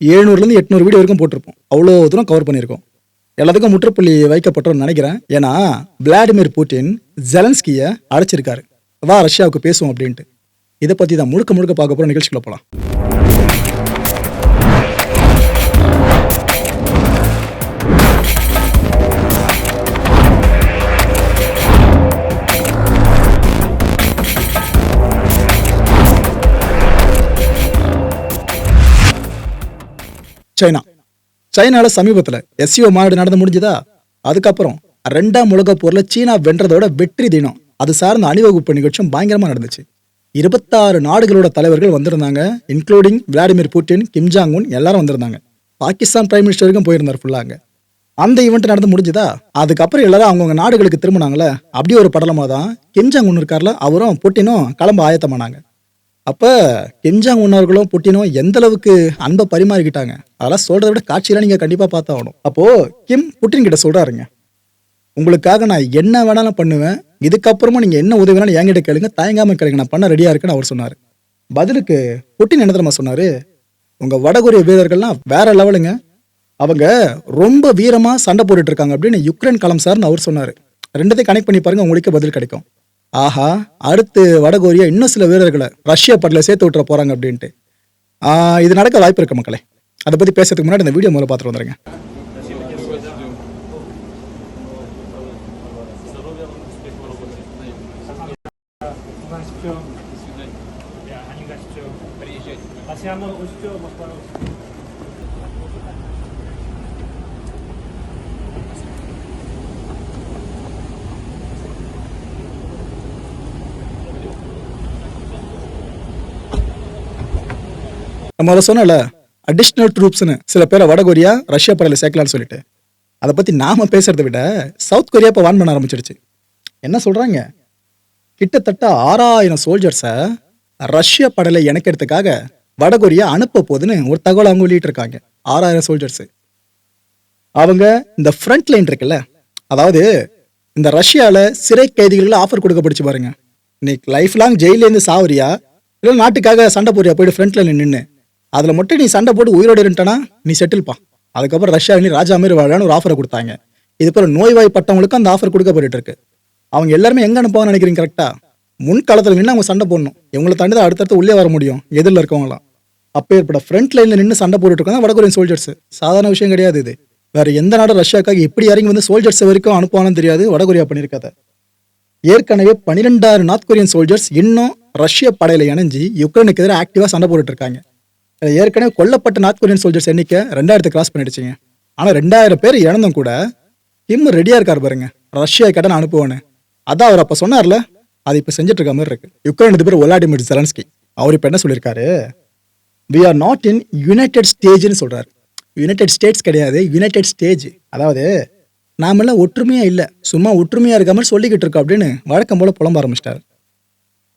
எழுநூறுலேருந்து எட்நூறு வீடியோ வரைக்கும் போட்டிருப்போம். அவ்வளோ தூரம் கவர் பண்ணியிருக்கோம். எல்லாத்துக்கும் முற்றுப்புள்ளி வைக்கப்பட்டோம்னு நினைக்கிறேன். ஏன்னா விளாடிமிர் புட்டின் ஜெலன்ஸ்கியை அழைச்சிருக்காரு வா ரஷ்யாவுக்கு பேசுவோம் அப்படின்ட்டு. இதை பற்றி தான் முழுக்க முழுக்க பார்க்க போகிற நிகழ்ச்சிக்குள்ள போகலாம் சைனா. சைனால சமீபத்தில் எஸ்சிஓ மாநாடு நடந்து முடிஞ்சதா? அதுக்கப்புறம் ரெண்டாம் உலகப் போர்ல சீனா வென்றதோட வெற்றி தினம். அது சார்ந்த அணிவகுப்பு நிகழ்ச்சியும் பயங்கரமா நடந்துச்சு. இருபத்தாறு நாடுகளோட தலைவர்கள் வந்திருந்தாங்க. இன்க்ளூடிங் விளாடிமிர் புட்டின் கிம்ஜாங் உன் எல்லாரும் வந்திருந்தாங்க. பாகிஸ்தான் பிரைம் மினிஸ்டருக்கும் போயிருந்தார் ஃபுல்லாங்க அந்த ஈவெண்ட் நடந்து முடிஞ்சுதா? அதுக்கப்புறம் எல்லாரும் அவங்கவுங்க நாடுகளுக்கு திரும்பினாங்களே. அப்படியே ஒரு படலமாக தான் கிம்ஜாங் உன் இருக்கார்ல அவரும் புட்டினும் கிளம்ப ஆயத்தமானாங்க. அப்போ கெஞ்சாங் உன்னவர்களும் புட்டினும் எந்த அளவுக்கு அன்பை பரிமாறிக்கிட்டாங்க? அதெல்லாம் சொல்றதை விட காட்சியெல்லாம் நீங்க கண்டிப்பா பார்த்தாகணும் அப்போ கிம் புட்டின் கிட்ட சொல்றாருங்க. உங்களுக்காக நான் என்ன வேணாலும் பண்ணுவேன் இதுக்கப்புறமா நீங்க என்ன உதவி வேணாலும் என்கிட்ட கேளுங்க தயங்காம கேளுங்க நான் பண்ண ரெடியா இருக்குன்னு அவர் சொன்னார். பதிலுக்கு புட்டின் என்ன தெரியுமா சொன்னாரு? உங்க வடகொரிய வீரர்கள்லாம் வேற லெவலுங்க. அவங்க ரொம்ப வீரமா சண்டை போட்டுட்டு இருக்காங்க அப்படின்னு யுக்ரைன் களம் சார்னு அவர் சொன்னாரு. ரெண்டத்தையும் கனெக்ட் பண்ணி பாருங்க உங்களுக்கு பதில் கிடைக்கும். ஆஹா அடுத்து வடகொரியா இன்னும் சில வீரர்களை ரஷ்யா படல சேர்த்து விட்டுற போறாங்க அப்படின்ட்டு ஆஹ் இது நடக்க வாய்ப்பு இருக்கு மக்களே அதை பத்தி பேசுறதுக்கு முன்னாடி இந்த வீடியோ முதல்ல பார்த்துட்டு வந்துருங்க Спасибо. நம்ம அதை சொன்னல அடிஷ்னல் ட்ரூப்ஸ்னு சில பேரை வடகொரியா ரஷ்யா படையில் சேர்க்கலாம்னு சொல்லிட்டு. அதை பற்றி நாம பேசுறதை விட சவுத் கொரியா இப்போ வான் பண்ண ஆரம்பிச்சிருச்சு என்ன சொல்றாங்க? கிட்டத்தட்ட ஆறாயிரம் சோல்ஜர்ஸை ரஷ்ய படையில் இணைக்கிறதுக்காக வடகொரியா அனுப்ப போகுதுன்னு ஒரு தகவல் அவங்க வெளியிட்டு இருக்காங்க. ஆறாயிரம் சோல்ஜர்ஸ் அவங்க இந்த ஃப்ரண்ட் லைன் இருக்குல்ல அதாவது இந்த ரஷ்யாவில் சிறை கைதிகளுக்கு ஆஃபர் கொடுக்கப்படுச்சு பாருங்க. இன்னைக்கு லைஃப் லாங் ஜெயிலேருந்து சாவரியா இல்லை நாட்டுக்காக சண்டை போறியா போயிட்டு லைனில் நின்று அதில் மட்டும் நீ சண்டை போட்டு உயிரோடு இருந்துட்டனா நீ செட்டில்ப்பா அதுக்கப்புறம் ரஷ்யா நீ ராஜா மாரி வாழான்னு ஒரு ஆஃபரை கொடுத்தாங்க. இது போல நோய்வாய்ப்பட்டவங்களுக்கும் அந்த ஆஃபர் கொடுக்கப்பட்டு இருக்கு. அவங்க எல்லாருமே எங்க அனுப்புவாங்கன்னு நினைக்கிறீங்க கரெக்டா முன்காலத்தில் நின்று அவங்க சண்டை போடணும். இவங்களை தாண்டி தான் அடுத்தடுத்து உள்ளே வர முடியும் எதிரில் இருக்கவங்களாம் அப்போ ஏற்பட ஃப்ரண்ட் லைனில் நின்று சண்டை போட்டுட்டு இருக்காங்க வடகொரியன் சோல்ஜர்ஸ் சாதாரண விஷயம் கிடையாது இது. வேற எந்த நாடு ரஷ்யாக்காக எப்படி இறங்கி வந்து சோல்ஜர்ஸ் வரைக்கும் அனுப்புவானு தெரியாது வடகொரியா பண்ணியிருக்காத ஏற்கனவே பன்னிரெண்டாயிரம் நார்த் கொரியன் சோல்ஜர்ஸ் இன்னும் ரஷ்ய படையில இணைஞ்சு யுக்ரைனுக்கு எதிராக ஆக்டிவாக சண்டை போட்டுட்டு இருக்காங்க. ஏற்கனவே கொல்லப்பட்ட நார்த் கொரியன் சோல்ஜர்ஸ் எண்ணிக்கை ரெண்டாயிரத்து கிராஸ் பண்ணிடுச்சிங்க. ஆனால் ரெண்டாயிரம் பேர் இழந்தும் கூட கிம் ரெடியாக இருக்கார் பாருங்க. ரஷ்யா கடன் அனுப்புவேன்னு. அதான் அவர் அப்போ சொன்னார்ல அது இப்போ செஞ்சுட்டு இருக்க மாதிரி இருக்கு. யுக்ரைன் பேர் ஒலாடிமிர் ஜெலன்ஸ்கி அவர் இப்போ என்ன சொல்லியிருக்காரு? We are not in united ஸ்டேஜ்னு சொல்கிறார் யுனைடெட் ஸ்டேட்ஸ் கிடையாது யுனைடெட் ஸ்டேஜ் அதாவது நாமெல்லாம் ஒற்றுமையாக இல்லை. சும்மா ஒற்றுமையாக இருக்க மாதிரி சொல்லிக்கிட்டு இருக்கோம் அப்படின்னு வழக்கம் போல புலம்ப ஆரம்பிச்சிட்டார்.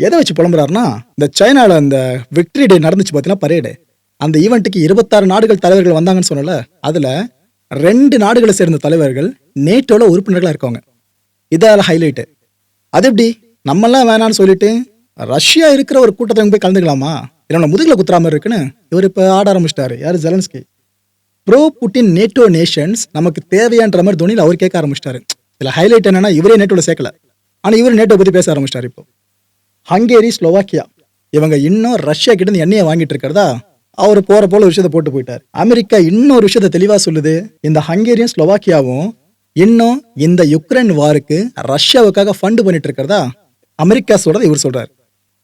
எதை வச்சு புலம்புறாருன்னா இந்த சைனாவில் அந்த விக்டரி டே நடந்துச்சு பார்த்தீங்கன்னா பரேடு அந்த ஈவெண்ட்டுக்கு இருபத்தாறு நாடுகள் தலைவர்கள் வந்தாங்கன்னு சொன்னல அதுல ரெண்டு நாடுகளை சேர்ந்த தலைவர்கள் நேட்டோல உறுப்பினர்களாக இருக்காங்க. இதால ஹைலைட்டு அது எப்படி? நம்மெல்லாம் வேணாம்னு சொல்லிட்டு ரஷ்யா இருக்கிற ஒரு கூட்டத்தை போய் கலந்துக்கலாமா? என்னோட முதுகில் குத்துற மாதிரி இருக்குன்னு இவர் இப்போ ஆட ஆரம்பிச்சிட்டாரு. யார்? Zelensky bro Putin NATO nations நமக்கு தேவையான்ற மாதிரி தோனியில் அவர் கேட்க ஆரம்பிச்சிட்டாரு. இதில் ஹைலைட் என்னன்னா இவரே நேட்டோவில் சேர்க்கல. ஆனால் இவர் நேட்டோ பற்றி பேச ஆரம்பிச்சிட்டாரு இப்போ. Hungary Slovakia. இவங்க இன்னும் ரஷ்யா கிட்ட எண்ணெயை வாங்கிட்டு இருக்கிறதா? அவர் போற போல விஷயத்த விஷயத்தை போட்டு போயிட்டார். அமெரிக்கா இன்னொரு விஷயத்த தெளிவா சொல்லுது. இந்த ஹங்கேரியும் ஸ்லோவாக்கியாவும் இன்னும் இந்த யுக்ரைன் வாருக்கு ரஷ்யாவுக்காக ஃபண்ட் பண்ணிட்டு இருக்கிறதா? அமெரிக்கா சொல்றதை இவர் சொல்றார்.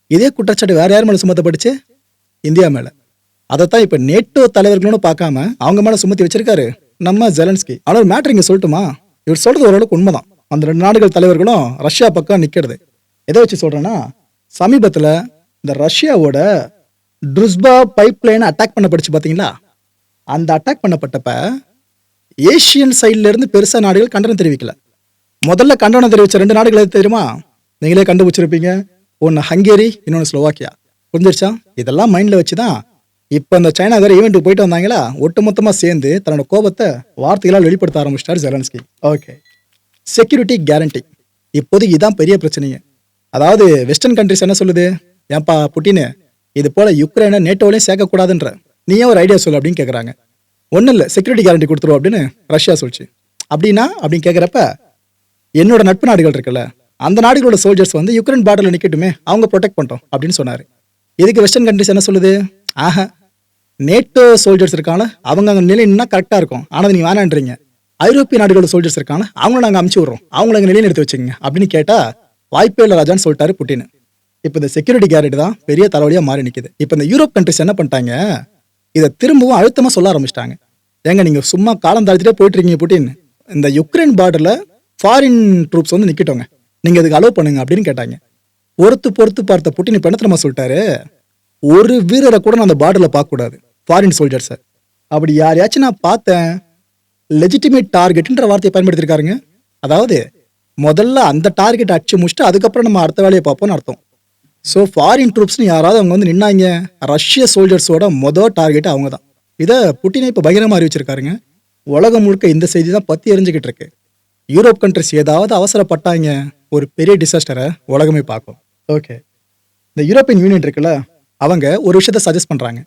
இதே குற்றச்சாட்டு வேற யார் மேல சுமத்தப்பட்டுச்சு? இந்தியா மேல. அதைத்தான் இப்ப நேட்டோ தலைவர்களும் பார்க்காம அவங்க மேல சுமத்தி வச்சிருக்காரு நம்ம ஜெலன்ஸ்கி. ஆனால் ஒரு மேட்ரு இங்க சொல்லட்டுமா? இவர் சொல்றது ஓரளவுக்கு உண்மைதான். அந்த ரெண்டு நாடுகள் தலைவர்களும் ரஷ்யா பக்கம் நிக்கிறது. எதை வச்சு சொல்றேன்னா சமீபத்துல இந்த ரஷ்யாவோட ட்ருஸ்பா பைப் லைன் அட்டாக் பண்ணப்பட்டுச்சு பாத்தீங்களா அந்த அட்டாக் பண்ணப்பட்டப்ப ஏஷியன் சைடுல இருந்து பெருசா நாடுகள் கண்டனம் தெரிவிக்கல. முதல்ல கண்டனம் தெரிவிச்ச ரெண்டு நாடுகள் எது தெரியுமா? நீங்களே கண்டுபிடிச்சிருப்பீங்க. ஒன்று ஹங்கேரி இன்னொன்று ஸ்லோவாக்கியா. புரிஞ்சிருச்சா? இதெல்லாம் மைண்ட்ல வச்சுதான் இப்போ இந்த சைனா வேற ஈவெண்ட்டுக்கு போயிட்டு வந்தாங்களா? ஒட்டுமொத்தமா சேர்ந்து தன்னோட கோபத்தை வார்த்தைகளால் வெளிப்படுத்த ஆரம்பிச்சிட்டார் ஜெலன்ஸ்கி. ஓகே செக்யூரிட்டி கேரண்டி இப்போதைக்கு இதான் பெரிய பிரச்சனைங்க அதாவது வெஸ்டர்ன் கண்ட்ரிஸ் என்ன சொல்லுது? ஏன்பா புட்டினு இது போல யுக்ரைனை நேட்டோலையும் சேர்க்கக்கூடாதுன்ற. நீயே ஒரு ஐடியா சொல்லு அப்படின்னு கேட்குறாங்க ஒன்றும் இல்லை செக்யூரிட்டி கேரண்டி கொடுத்துருவோம் அப்படின்னு ரஷ்யா சொல்லிச்சு. அப்படின்னா அப்படின்னு கேட்குறப்ப என்னோட நட்பு நாடுகள் இருக்குல்ல அந்த நாடுகளோட சோல்ஜர்ஸ் வந்து யுக்ரைன் பார்டரில் நிற்கட்டுமே அவங்க ப்ரொடெக்ட் பண்ணிட்டோம் அப்படின்னு சொன்னார். இதுக்கு வெஸ்டர்ன் கண்ட்ரிஸ் என்ன சொல்லுது? ஆஹா நேட்டோ சோல்ஜர்ஸ் இருக்காங்க அவங்க அங்கே நிலைன்னா கரெக்டாக இருக்கும். ஆனால் நீ வேணான்றீங்க. ஐரோப்பிய நாடுகளோட சோல்ஜர்ஸ் இருக்காங்க அவங்கள நாங்கள் அமுச்சு விட்றோம். அவங்கள அங்கே நிலையில் எடுத்து வச்சுங்க அப்படின்னு கேட்டால் வாய்ப்பே இல்லை ராஜான்னு சொல்லிட்டாரு புட்டின் இப்போ இந்த செக்யூரிட்டி கேரண்டி தான் பெரிய தலைவலியாக மாறி நிற்குது இப்போ இந்த யூரோப் கண்ட்ரிஸ் என்ன பண்ணிட்டாங்க? இதை திரும்பவும் அழுத்தமாக சொல்ல ஆரம்பிச்சிட்டாங்க. ஏங்க நீங்கள் சும்மா காலம் தாழ்த்திட்டே போயிட்டு இருக்கீங்க புட்டின். இந்த யுக்ரைன் பார்டரில் ஃபாரின் ட்ரூப்ஸ் வந்து நிக்கட்டோங்க. நீங்கள் இதுக்கு அலோவ் பண்ணுங்க அப்படின்னு கேட்டாங்க. பொறுத்து பொறுத்து பார்த்த புட்டின் இப்போ என்ன தெரியுமா சொல்லிட்டாரு? ஒரு வீரரை கூட நான் அந்த பார்டரில் பார்க்கக்கூடாது. ஃபாரின் சோல்ஜர்ஸை அப்படி யாரையாச்சும் நான் பார்த்தேன். லெஜிட்டிமேட் டார்கெட்டுன்ற வார்த்தையை பயன்படுத்தியிருக்காருங்க. அதாவது முதல்ல அந்த டார்கெட் அடிச்சு முடிச்சுட்டு அதுக்கப்புறம் நம்ம அடுத்த வேலையை பார்ப்போம்னு அர்த்தம். ஸோ ஃபாரின் ட்ரூப்ஸ்னு யாராவது அவங்க வந்து நின்னாங்க ரஷ்ய சோல்ஜர்ஸோட மொதல் டார்கெட் அவங்க தான். இதை புட்டினை இப்போ பகிரமாக அறிவிச்சிருக்காருங்க. உலகம் முழுக்க இந்த செய்தி தான் பற்றி எரிஞ்சுக்கிட்டு இருக்கு. யூரோப் கண்ட்ரிஸ் ஏதாவது அவசரப்பட்டாங்க ஒரு பெரிய டிசாஸ்டரை உலகமே பார்க்கும். ஓகே இந்த யூரோப்பியன் யூனியன் இருக்குல்ல அவங்க ஒரு விஷயத்த சஜஸ்ட் பண்ணுறாங்க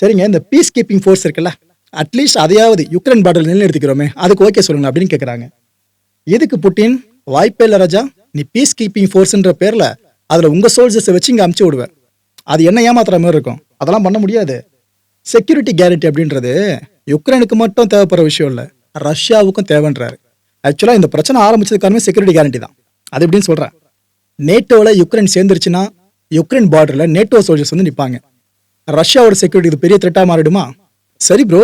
சரிங்க இந்த பீஸ் கீப்பிங் ஃபோர்ஸ் இருக்குல்ல அட்லீஸ்ட் அதையாவது யுக்ரைன் பார்டர் எடுத்துக்கிறோமே அதுக்கு ஓகே சொல்லுங்க அப்படின்னு கேட்குறாங்க எதுக்கு புட்டின்? வாய்ப்பே இல்லை ராஜா. நீ பீஸ் கீப்பிங் ஃபோர்ஸ்ன்ற பேரில் அதில் உங்கள் சோல்ஜர்ஸை வச்சு இங்கே அமுச்சு விடுவேன். அது என்ன ஏமாத்துற மாதிரி இருக்கும்? அதெல்லாம் பண்ண முடியாது. செக்யூரிட்டி கேரண்டி அப்படின்றது யுக்ரைனுக்கு மட்டும் தேவைப்படுற விஷயம் இல்லை. ரஷ்யாவுக்கும் தேவைன்றாரு. ஆக்சுவலாக இந்த பிரச்சனை ஆரம்பிச்சது காரணமே செக்யூரிட்டி கேரண்டி தான். அது எப்படின்னு சொல்கிறேன் நேட்டோவில் யுக்ரைன் சேர்ந்துருச்சுன்னா யுக்ரைன் பார்டரில் நேட்டோ சோல்ஜர்ஸ் வந்து நிற்பாங்க ரஷ்யாவோட செக்யூரிட்டி இது பெரிய த்ரெட்டாக மாறிடுமா? சரி ப்ரோ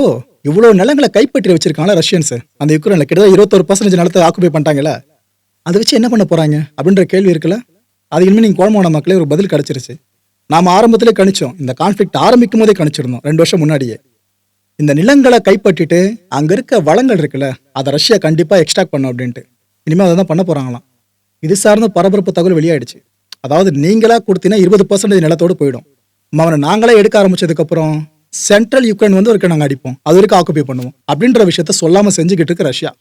இவ்வளோ நிலங்களை கைப்பற்றி வச்சிருக்காங்களா ரஷ்யன்ஸ் அந்த யுக்ரைனில் கிட்டத்தட்ட இருபத்தொரு பர்சன்டேஜ் நிலத்தை ஆக்குபை பண்ணிட்டாங்கல்ல? அதை வச்சு என்ன பண்ண போகிறாங்க அப்படின்ற கேள்வி இருக்குல்ல? அது இனிமேல் நீங்கள் குழம்புன மக்களே ஒரு பதில் கிடச்சிருச்சு. நாம் ஆரம்பத்திலே கணிச்சோம். இந்த கான்ஃப்ளிக்ட் ஆரம்பிக்கும் போதே கணிச்சிருந்தோம். ரெண்டு வருஷம் முன்னாடியே. இந்த நிலங்களை கைப்பற்றிட்டு அங்கே இருக்க வளங்கள் இருக்குல்ல அதை ரஷ்யா கண்டிப்பாக எக்ஸ்ட்ராக்ட் பண்ணும் அப்படின்ட்டு. இனிமேல் அதை தான் பண்ண போகிறாங்களாம் இது சார்ந்த பரபரப்பு தகவல் வெளியாயிடுச்சு. அதாவது நீங்களா கொடுத்தீங்கன்னா இருபது பர்சன்டேஜ் நிலத்தோடு போயிடும். அவனை நாங்களே எடுக்க ஆரம்பிச்சதுக்கப்புறம் சென்ட்ரல் யுக்ரைன் வந்து இருக்க நாங்கள் அடிப்போம். அது வரைக்கும் ஆக்குப்பை பண்ணுவோம். அப்படின்ற விஷயத்த சொல்லாமல் செஞ்சுக்கிட்டு இருக்கு ரஷ்யா.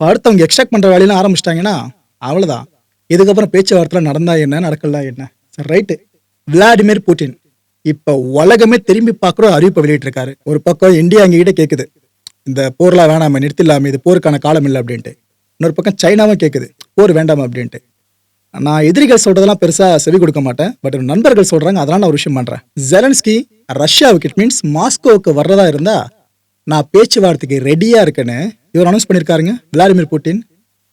அடுத்தவங்க எக்ஸ்ட்ராக்ட் பண்ணுற வேலையெல்லாம் ஆரம்பிச்சிட்டாங்கன்னா அவ்வளோதான் இதுக்கப்புறம் பேச்சுவார்த்தை நடந்தா என்ன நடக்கல என்ன? சரி ரைட்டு விளாடிமிர் புட்டின் இப்போ உலகமே திரும்பி பார்க்குற அறிவிப்பை வெளியிட்டிருக்காரு. ஒரு பக்கம் இந்தியா எங்ககிட்ட கேட்குது இந்த போர்லாம் வேணாமே நிறுத்திடலாமே இது போருக்கான காலம் இல்லை அப்படின்ட்டு. இன்னொரு பக்கம் சைனாவும் கேட்குது போர் வேண்டாம் அப்படின்ட்டு. நான் எதிரிகள் சொல்கிறதெல்லாம் பெருசாக செவி கொடுக்க மாட்டேன். பட் நண்பர்கள் சொல்கிறாங்க அதனால் நான் ஒரு விஷயம் பண்ணுறேன் ஜெலன்ஸ்கி ரஷ்யாவுக்கு இட் மீன்ஸ் மாஸ்கோவுக்கு வர்றதா இருந்தால் நான் பேச்சுவார்த்தைக்கு ரெடியாக இருக்கேன்னு இவர் அனௌன்ஸ் பண்ணியிருக்காருங்க விளாடிமிர் புட்டின்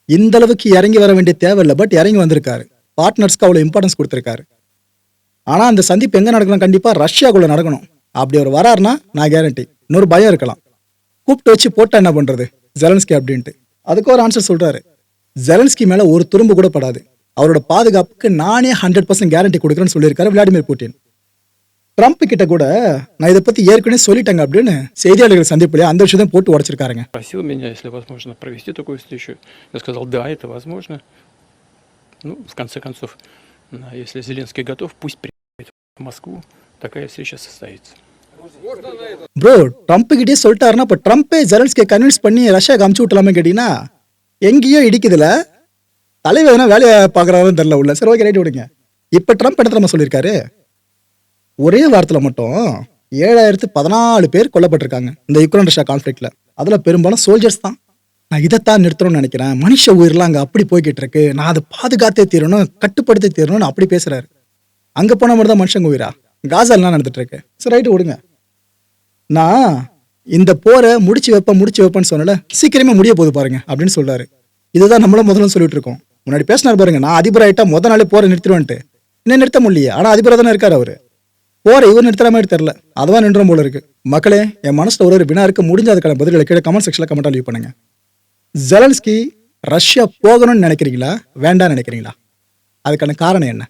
இந்த அளவுக்கு இறங்கி வர வேண்டிய தேவையில்லை. பட் இறங்கி வந்திருக்காரு. பார்ட்னர்ஸ்க்கு அவ்வளோ இம்பார்ட்டன்ஸ் கொடுத்துருக்காரு. ஆனால் அந்த சந்திப்பு எங்கே நடக்கணும்? கண்டிப்பாக ரஷ்யாக்குள்ளே நடக்கணும். அப்படி அவர் வராருன்னா நான் கேரண்டி இன்னொரு பயம் இருக்கலாம். கூப்பிட்டு வச்சு போட்டால் என்ன பண்ணுறது ஜெலன்ஸ்கி அப்படின்ட்டு. அதுக்கு ஒரு ஆன்சர் சொல்கிறாரு ஜெலன்ஸ்கி மேலே ஒரு துரும்பு கூட படாது. அவரோட பாதுகாப்புக்கு நானே ஹண்ட்ரட் பர்சன்ட் கேரண்டி கொடுக்குறேன்னு சொல்லியிருக்காரு விளாடிமிர் புட்டின் ட்ரம்ப் கிட்ட கூட நான் இதை பத்தி ஏற்கனவே சொல்லிட்டேங்க அப்படின்னு செய்தியாளர்கள் சந்திப்புல அந்த விஷயத்தையும் போட்டு உடைச்சிருக்காருங்க Просил меня, если возможно, провести такую встречу. Я сказал, да, это возможно. Ну, в конце концов, да, если Зеленский готов, пусть приедет в Москву, такая встреча состоится. ப்ரோ ட்ரம்ப் கிட்டே சொல்லிட்டாருன்னா இப்போ ட்ரம்ப்பே ஜெலன்ஸ்கே கன்வின்ஸ் பண்ணி ரஷ்யாவுக்கு அமுச்சு விட்டலாமே கேட்டீங்கன்னா எங்கேயோ இடிக்குதுல தலைவர் எதனா வேலையை பார்க்குறாருன்னு தெரில உள்ள சரி ஓகே ரைட் விடுங்க இப்போ ட்ரம்ப் என்ன தெரியுமா சொல்லியிருக்காரு ஒரே வாரத்தில் மட்டும் ஏழாயிரத்து பதினாலு பேர் கொல்லப்பட்டிருக்காங்க இந்த யுக்ரைன் ரஷ்யா கான்ஃப்ளிக்ட்ல அதில் பெரும்பாலும் சோல்ஜர்ஸ் தான். நான் இதைத்தான் நிறுத்தணும்னு நினைக்கிறேன். மனுஷ உயிரெலாம் அங்கே அப்படி போய்கிட்டு இருக்கு. நான் அதை பாதுகாத்தே தீரணும் கட்டுப்படுத்தி தீரணும்னு அப்படி பேசுறாரு. அங்கே போன மாதிரி தான் மனுஷங்க உயிரா? காசாலாம் நடந்துட்டு இருக்கு? சரி ரைட்டு விடுங்க. நான் இந்த போரை முடிச்சு வைப்பேன் முடிச்சு வைப்பேன்னு சொன்னல சீக்கிரமே முடிய போது பாருங்க அப்படின்னு சொல்றாரு. இதுதான் நம்மளும் முதல்ல சொல்லிட்டு இருக்கோம். முன்னாடி பேசினார் பாருங்க நான் அதிபராயிட்டா முத நாளே போரை நிறுத்திடுவேன்ட்டு. இன்னும் நிறுத்த முடியல ஆனால் அதிபராக தானே இருக்காரு அவர். போற இவர் நிறுத்துற மாதிரி தெரியல. அதுதான் நின்றும் போல இருக்கு. மக்களே என் மனசுல ஒரு ஒரு வினா இருக்க. முடிஞ்ச அதுக்கான பதில்களை கீழே கமெண்ட் செக்ஷன்ல கமெண்ட் லீவ் பண்ணுங்க. ஜெலன்ஸ்கி ரஷ்யா போகணும்னு நினைக்கிறீங்களா? வேண்டாம்னு நினைக்கிறீங்களா? அதுக்கான காரணம் என்ன?